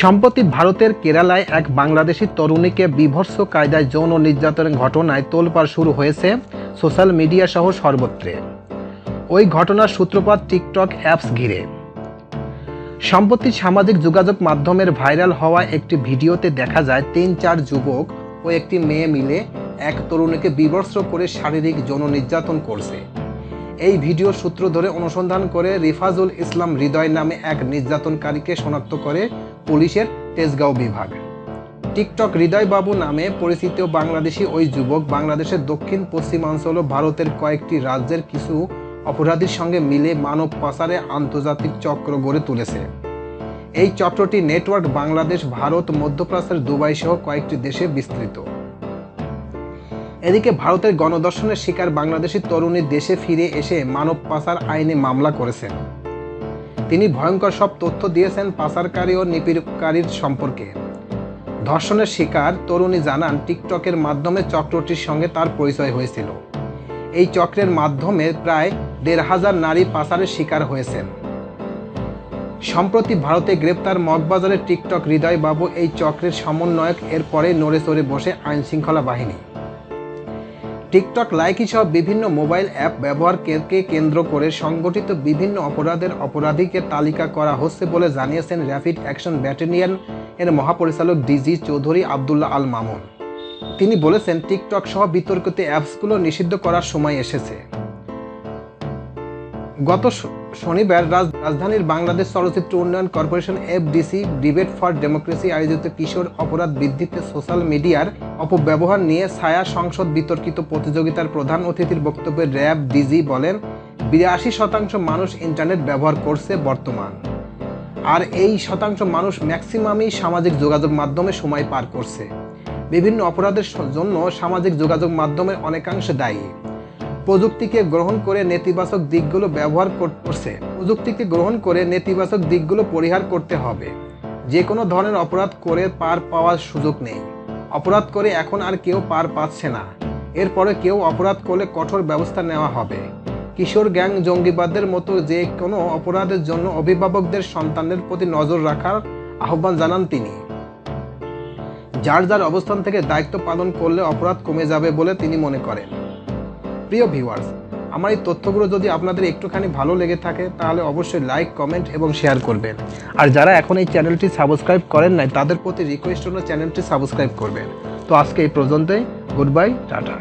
সম্প্রতি ভারতের কেরালায় এক বাংলাদেশি তরুণীকে বিভৎস কায়দায় যৌন নির্যাতনের ঘটনায় তোলপাড় শুরু হয়েছে সোশ্যাল মিডিয়া সহ সর্বত্রে। ওই ঘটনার সূত্রপাত টিকটক অ্যাপস ঘিরে। সম্প্রতি সামাজিক যোগাযোগ মাধ্যমের ভাইরাল হওয়া একটি ভিডিওতে দেখা যায়, তিন চার যুবক ও একটি মেয়ে মিলে এক তরুণীকে বিভৎস করে শারীরিক যৌন নির্যাতন করছে। এই ভিডিওর সূত্র ধরে অনুসন্ধান করে রিফাজুল ইসলাম হৃদয় নামে এক নির্যাতনকারীকে শনাক্ত করে পুলিশের তেজগাঁও বিভাগ। টিকটক হৃদয় বাবু নামে পরিচিত বাংলাদেশি ওই যুবক বাংলাদেশের দক্ষিণ পশ্চিমাঞ্চল ও ভারতের কয়েকটি রাজ্যের কিছু অপরাধীর সঙ্গে মিলে মানব পাচারে আন্তর্জাতিক চক্র গড়ে তুলেছে। এই চক্রটি নেটওয়ার্ক বাংলাদেশ, ভারত, মধ্যপ্রাচ্যের দুবাই সহ কয়েকটি দেশে বিস্তৃত। এদিকে ভারতের গণদর্শনের শিকার বাংলাদেশি তরুণী দেশে ফিরে এসে মানব পাচার আইনে মামলা করেছেন। তিনি ভয়ঙ্কর সব তথ্য দিয়েছেন পাচারকারী ও নিপীড়কারীর সম্পর্কে। ধর্ষণের শিকার তরুণী জানান, টিকটকের মাধ্যমে চক্রটির সঙ্গে তার পরিচয় হয়েছিল। এই চক্রের মাধ্যমে প্রায় দেড় হাজার নারী পাচারের শিকার হয়েছেন। সম্প্রতি ভারতে গ্রেপ্তার মগবাজারের টিকটক হৃদয়বাবু এই চক্রের সমন্বয়ক, এরপরে নড়ে চড়ে বসে আইনশৃঙ্খলা বাহিনী। টিকটক, লাইকি সহ বিভিন্ন মোবাইল অ্যাপ ব্যবহারকে কেন্দ্র করে সংগঠিত বিভিন্ন অপরাধের অপরাধীকে তালিকা করা হচ্ছে বলে জানিয়েছেন র্যাপিড অ্যাকশন ব্যাটালিয়ন এর মহাপরিচালক ডিজি চৌধুরী আবদুল্লাহ আল মামুন। তিনি বলেছেন, টিকটক সহ বিতর্কিত অ্যাপসগুলো নিষিদ্ধ করার সময় এসেছে। গত শনিবার রাজ- রাজধানীর বাংলাদেশ চলচ্চিত্র উন্নয়ন corporation FDC, debate for democracy আয়োজিত কিশোর অপরাধ বৃদ্ধিতে সোশ্যাল মিডিয়ার অপব্যবহার নিয়ে ছায়া সংসদ বিতর্কিত প্রতিযোগিতার প্রধান অতিথির বক্তব্যে র্যাব ডিজি বলেন, বিরাশি শতাংশ মানুষ ইন্টারনেট ব্যবহার করছে বর্তমান। আর এই শতাংশ মানুষ ম্যাক্সিমামই সামাজিক যোগাযোগ মাধ্যমে সময় পার করছে। বিভিন্ন অপরাধের জন্য সামাজিক যোগাযোগ মাধ্যমের অনেকাংশে দায়ী। প্রযুক্তিকে গ্রহণ করে নেতিবাচক দিকগুলো ব্যবহার কর- করছে। প্রযুক্তিকে গ্রহণ করে নেতিবাচক দিকগুলো পরিহার করতে হবে। যে কোনো ধরনের অপরাধ করে পার পাওয়ার সুযোগ নেই। অপরাধ করে এখন আর কেউ পার পাচ্ছে না। এরপরে কেউ অপরাধ করলে কঠোর ব্যবস্থা নেওয়া হবে। কিশোর গ্যাং জঙ্গিবাদের মতো যে কোনো অপরাধের জন্য অভিভাবকদের সন্তানের প্রতি নজর রাখার আহ্বান জানান তিনি। যার যার অবস্থান থেকে দায়িত্ব পালন করলে অপরাধ কমে যাবে বলে তিনি মনে করেন। প্রিয় ভিউয়ার্স আমার এই তথ্যগুলো যদি আপনাদের একটুখানি ভালো লেগে থাকে, তাহলে অবশ্যই লাইক কমেন্ট এবং শেয়ার করবেন। আর যারা এখন এই চ্যানেলটি সাবস্ক্রাইব করেন নাই, তাদের প্রতি রিকোয়েস্ট হলো চ্যানেলটি সাবস্ক্রাইব করবেন। তো আজকে এই পর্যন্তই গুড বাই টাটা।